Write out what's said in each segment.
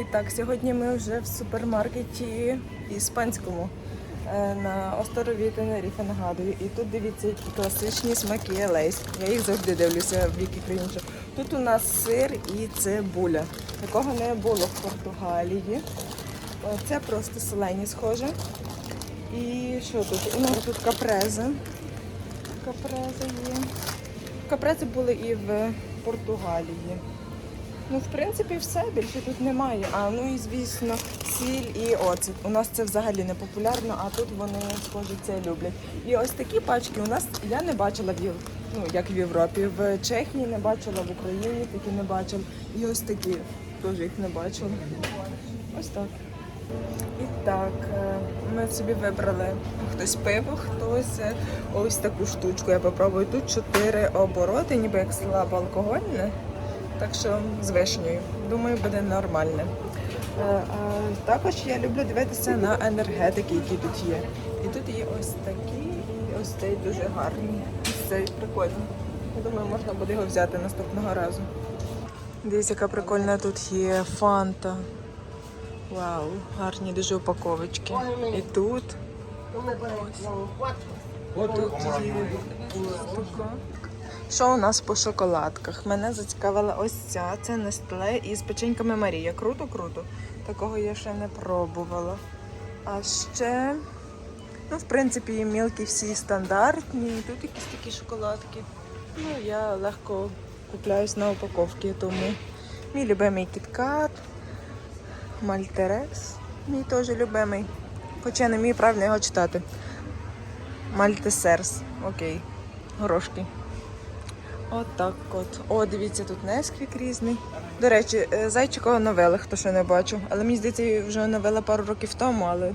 І так, сьогодні ми вже в супермаркеті іспанському е, на острові Тенеріфе, нагадую. І тут дивіться, які класичні смаки Лейс. Я їх завжди дивлюся в які країні. Тут у нас сир і цибуля. Такого не було в Португалії. Е, Це просто солені схоже. І що тут? У нас тут капрези. Капрези є. Капрези були і в Португалії. Ну, в принципі, все, більше тут немає. А ну і звісно, сіль і оцет. У нас це взагалі не популярно, а тут вони, схоже, це люблять. І ось такі пачки у нас я не бачила в ну, як в Європі. В Чехії не бачила, в Україні такі не бачила. І ось такі теж їх не бачила. Ось так. І так, е, ми собі вибрали хтось пиво, хтось е, ось таку штучку. Я попробую. Тут чотири обороти, ніби як слабоалкогольне. Так що з вишнею. Думаю, буде нормальне. Також я люблю дивитися на енергетики, які тут є. І тут є ось такі, і ось цей дуже гарний. Ось цей прикольний. Я думаю, можна буде його взяти наступного разу. Дивіться, яка прикольна тут є фанта. Вау, гарні дуже упаковочки. І тут. Тут є така. Що у нас по шоколадках? Мене зацікавила ось ця. Це Нестле із печеньками Марія. Круто, круто. Такого я ще не пробувала. А ще, ну, в принципі, мілкі всі стандартні. І Тут якісь такі шоколадки. Ну, я легко купляюсь на упаковки, тому мій любимий кіткат, Мальтерекс. Мій теж любимий. Хоча я не вмію правильно його читати. Мальтесерс. Окей. Горошки. Отак от. О, дивіться, тут Несквік різний. До речі, е, зайчика оновили, хто ще не бачив. Але мені здається, вже оновили пару років тому, але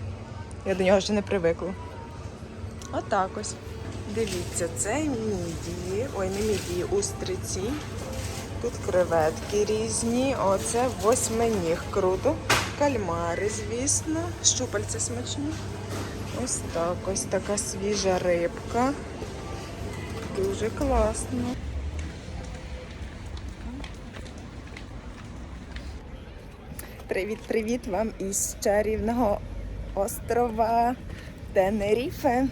я до нього ще не привикла. Отак ось. Дивіться, це мідії. Ой, не мідії, устриці. Тут креветки різні. Оце восьминіг. Круто. Кальмари, звісно. Щупальця смачні. Ось так, ось така свіжа рибка. Дуже класно. Привіт-привіт вам із чарівного острова Тенеріфе.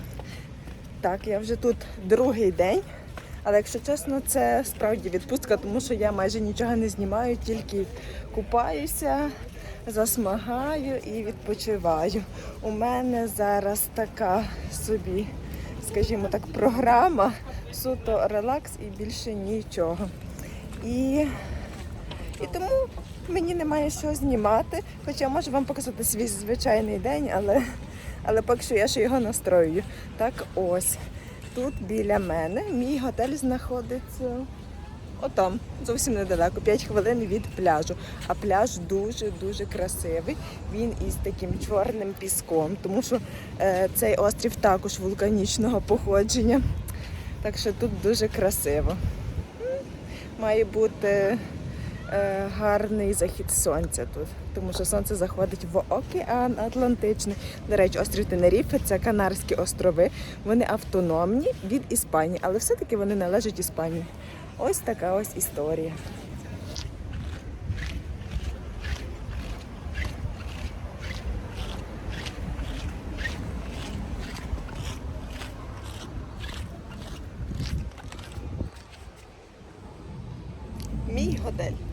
Так, я вже тут другий день. Але якщо чесно, це справді відпустка, тому що я майже нічого не знімаю, тільки купаюся, засмагаю і відпочиваю. У мене зараз така собі, скажімо так, програма, суто релакс і більше нічого. І, і тому мені немає що знімати, хоча можу вам показати свій звичайний день, але, але поки що я ще його настроюю. Так ось. Тут біля мене мій готель знаходиться отам, зовсім недалеко, 5 хвилин від пляжу. А пляж дуже-дуже красивий. Він із таким чорним піском, тому що е, цей острів також вулканічного походження. Так що тут дуже красиво. Має бути гарний захід сонця тут, тому що сонце заходить в океан Атлантичний. До речі, острів Тенеріфе це Канарські острови. Вони автономні від Іспанії, але все-таки вони належать Іспанії. Ось така ось історія. Мій готель.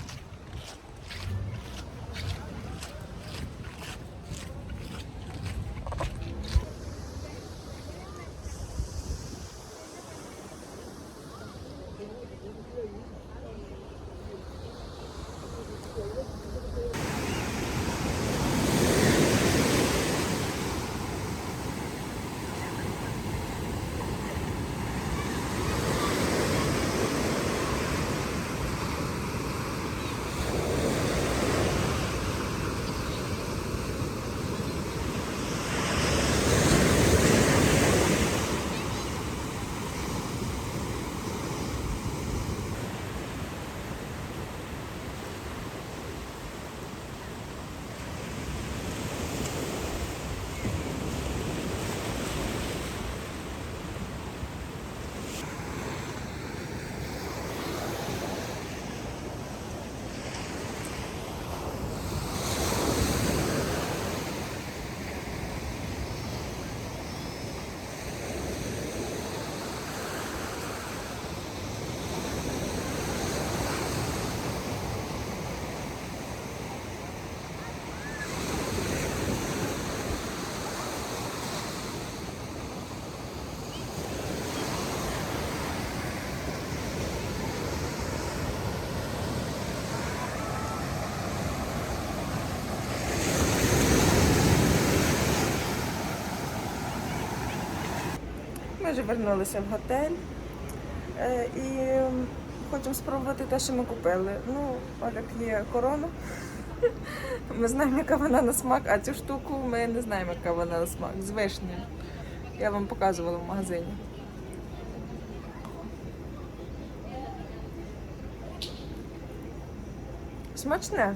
Ми вже вернулися в готель е, і хочемо спробувати те, що ми купили. Ну, Оля п'є корону. Ми знаємо, яка вона на смак, а цю штуку ми не знаємо, яка вона на смак. З вишнею. Я вам показувала в магазині. Смачне.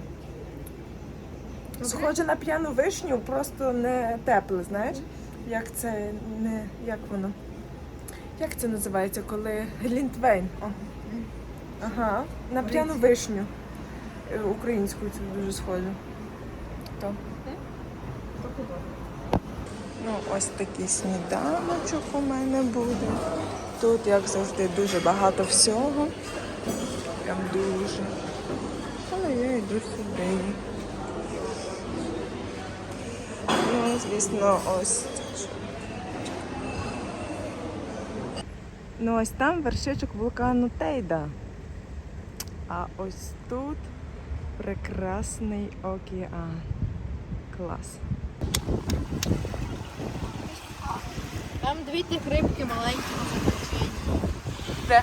Схоже на п'яну вишню, просто не тепле, знаєш? Як це не. як воно? Як це називається, коли глінтвейн? О. Ага, на п'яну вишню. Е, Українською це дуже схоже. То. Ну, ось такий сніданочок у мене буде. Тут, як завжди, дуже багато всього. Прям дуже. Але я йду сюди. Ну, звісно, ось. Ну, ось там вершичок вулкану Тейда. А ось тут прекрасний океан. Клас. Там дві тих рибки маленькі на закінченні. Де?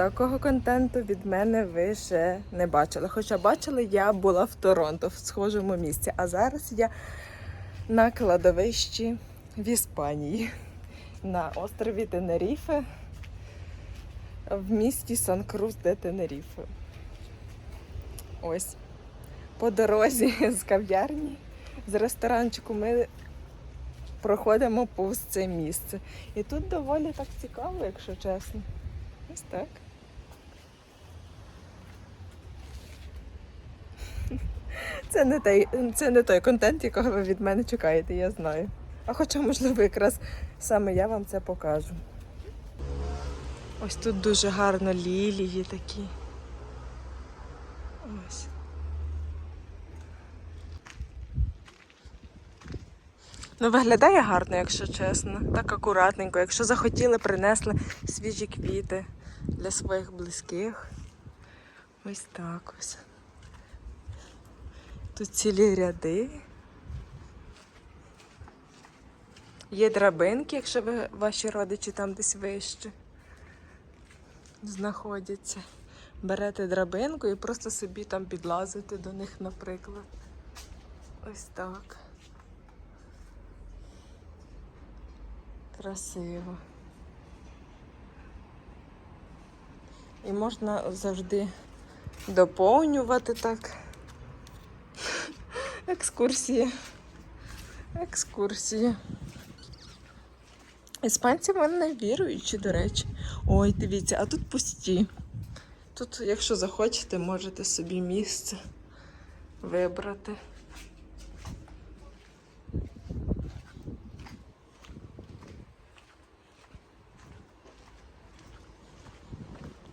Такого контенту від мене ви ще не бачили. Хоча бачили, я була в Торонто в схожому місці. А зараз я на кладовищі в Іспанії на острові Тенеріфе в місті Сан-Крус де Тенеріфе. Ось по дорозі з кав'ярні, з ресторанчику ми проходимо повз це місце. І тут доволі так цікаво, якщо чесно. Ось так. Це не, той, це не той контент, якого ви від мене чекаєте, я знаю. А хоча, можливо, якраз саме я вам це покажу. Ось тут дуже гарно лілії такі. Ось. Ну, виглядає гарно, якщо чесно. Так акуратненько. Якщо захотіли, принесли свіжі квіти для своїх близьких. Ось так ось. Тут цілі ряди. Є драбинки, якщо ви, ваші родичі там десь вище знаходяться. Берете драбинку і просто собі там підлазите до них, наприклад. Ось так. Красиво. І можна завжди доповнювати так. Екскурсії. Екскурсії. Іспанці в мене віруючі, до речі. Ой, дивіться, а тут пусті. Тут, якщо захочете, можете собі місце вибрати.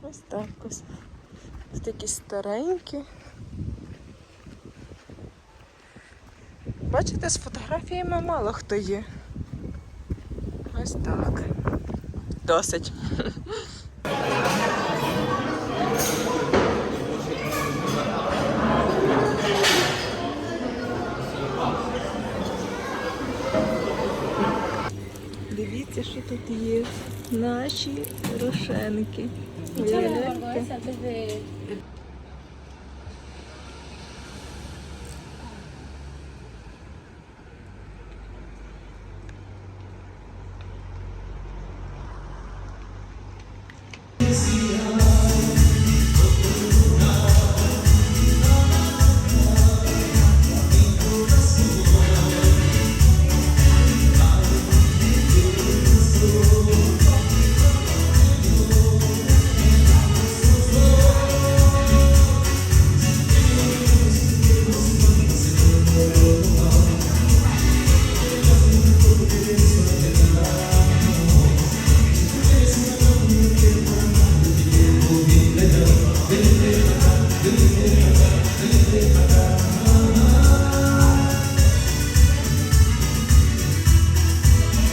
Ось так ось. Ось такі старенькі. Бачите, з фотографіями мало хто є. Ось так. Досить. Дивіться, що тут є. Наші рошенки.